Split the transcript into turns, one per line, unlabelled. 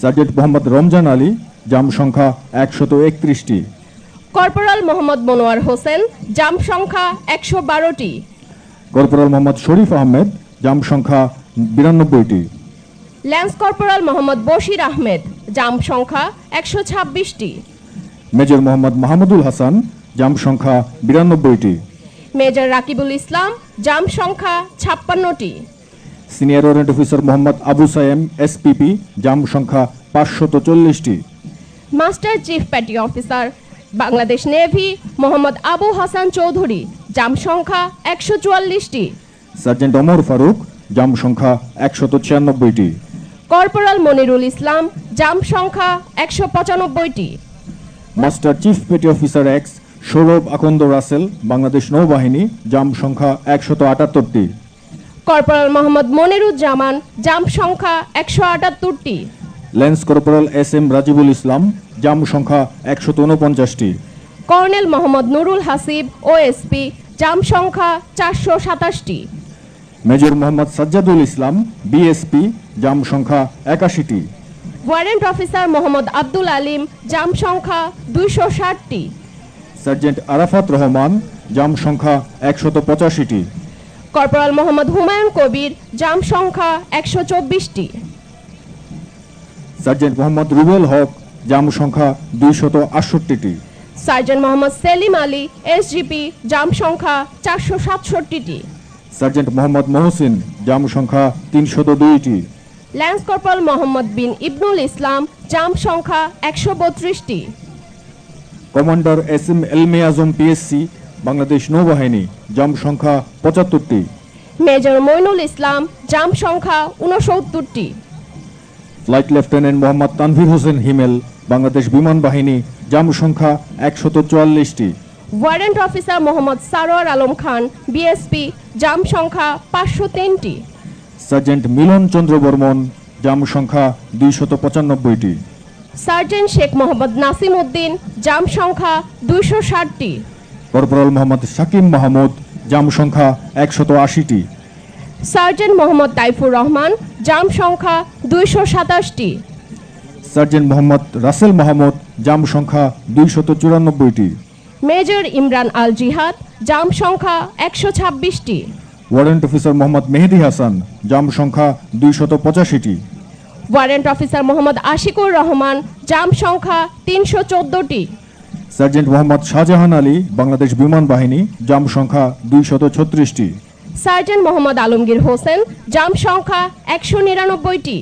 Sergeant Mohammad Ramzan Ali জাম সংখ্যা একশত একত্রিশটি।
কর্পোরাল মোহাম্মদ মনোয়ার হোসেন জাম সংখ্যা একশো বারোটি।
কর্পোরাল মোহাম্মদ শরীফ আহমেদ জাম সংখ্যা বিরানব্বইটি।
ল্যান্স কর্পোরাল মোহাম্মদ বশির আহমেদ জাম সংখ্যা একশো ছাব্বিশটি।
মেজর মোহাম্মদ মাহমুদুল হাসান জাম সংখ্যা বিরানব্বইটি।
মেজর রাকিবুল ইসলাম জাম সংখ্যা ছাপ্পান্নটি।
Senior warrant officer Mohammad Abu Sayem SPP জাম সংখ্যা পাঁচশত চল্লিশটি।
Master chief petty officer Bangladesh navy Mohammad Abu Hasan Chowdhury জাম সংখ্যা একশো চুয়াল্লিশটি।
সার্জেন্ট ওমর ফারুক জাম সংখ্যা একশত ছিয়ানব্বইটি।
কর্পোরাল মনিরুল ইসলাম জাম সংখ্যা একশো পঁচানব্বইটি।
Master chief petty officer X Saurav Akand Rasel Bangladesh নৌবাহিনী জাম সংখ্যা একশত আটাত্তরটি।
কর্পোরাল মোহাম্মদ মনিরুজ্জামান জাম সংখ্যা একশো আটাত্তরটি।
Lance corporal S M Rajibul Islam জাম সংখ্যা একশত উনপঞ্চাশটি।
কর্নেল মোহাম্মদ নুরুল হাসিব ওএসপি জাম সংখ্যা চারশো সাতাশটি।
মেজর মোহাম্মদ সাজ্জাদুল ইসলাম বিএসপি জাম সংখ্যা একাশিটি।
ওয়ারেন্ট অফিসার মোহাম্মদ আব্দুল আলিম জাম সংখ্যা দুইশো ষাটটি।
সার্জেন্ট আরাফাত রহমান জাম সংখ্যা একশত পঁচাশিটি।
কর্পোরাল মোহাম্মদ হুমায়ুন কবির জাম সংখ্যা একশো চব্বিশটি।
সার্জেন্ট মোহাম্মদ রুবেল হক জাম সংখ্যা দুইশত আটষট্টিটি।
সার্জেন্ট মোহাম্মদ সেলিম আলী এসজিপি জাম সংখ্যা চারশো সাতষট্টিটি।
সার্জেন্ট মোহাম্মদ মহসিন জাম সংখ্যা তিনশত দুইটি।
ল্যান্স কর্পোরাল মোহাম্মদ বিন ইবনুল ইসলাম জাম সংখ্যা একশো বত্রিশটি।
কমান্ডার এস এম এলমে আজম পিএসসি বাংলাদেশ নৌবাহিনী জাম সংখ্যা পঁচাত্তরটি।
মেজর মইনুল ইসলাম জাম সংখ্যা উনসত্তরটি
ফ্লাইট লেফটেন্যান্ট মোহাম্মদ তানভীর হোসেন হিমেল বাংলাদেশ বিমান বাহিনী জাম সংখ্যা একশত চুয়াল্লিশটি।
Warrant officer Mohammad Sarwar Alam Khan BSP জাম সংখ্যা পাঁচশো তিনটি।
সার্জেন্ট মিলন চন্দ্র বর্মন জাম সংখ্যা দুইশত পঁচানব্বইটি।
সার্জেন্ট শেখ মোহাম্মদ নাসিম উদ্দিন জাম সংখ্যা দুইশো ষাটটি।
কর্পোরাল মোহাম্মদ শাকিম মাহমুদ জাম সংখ্যা একশত আশিটি।
সার্জেন্ট মোহাম্মদ তাইফুর রহমান জাম সংখ্যা দুইশো সাতাশটি।
সার্জেন্ট মোহাম্মদ রাসেল মাহমুদ জাম সংখ্যা দুইশত চুরানব্বইটি।
মেজর ইমরান আল জিহাদ জাম সংখ্যা একশো ছাব্বিশটি।
ওয়ারেন্ট অফিসার মোহাম্মদ মেহেদি হাসান জাম সংখ্যা দুইশত পঁচাশিটি।
ওয়ারেন্ট অফিসার মোহাম্মদ আশিকুর রহমান জাম সংখ্যা তিনশো চোদ্দটি।
সার্জেন্ট মোহাম্মদ শাহজাহান আলী, বাংলাদেশ বিমান বাহিনী, জাম সংখ্যা দুইশত ছত্রিশটি।
সার্জেন্ট মোহাম্মদ আলমগীর হোসেন, জাম সংখ্যা একশো নিরানব্বইটি।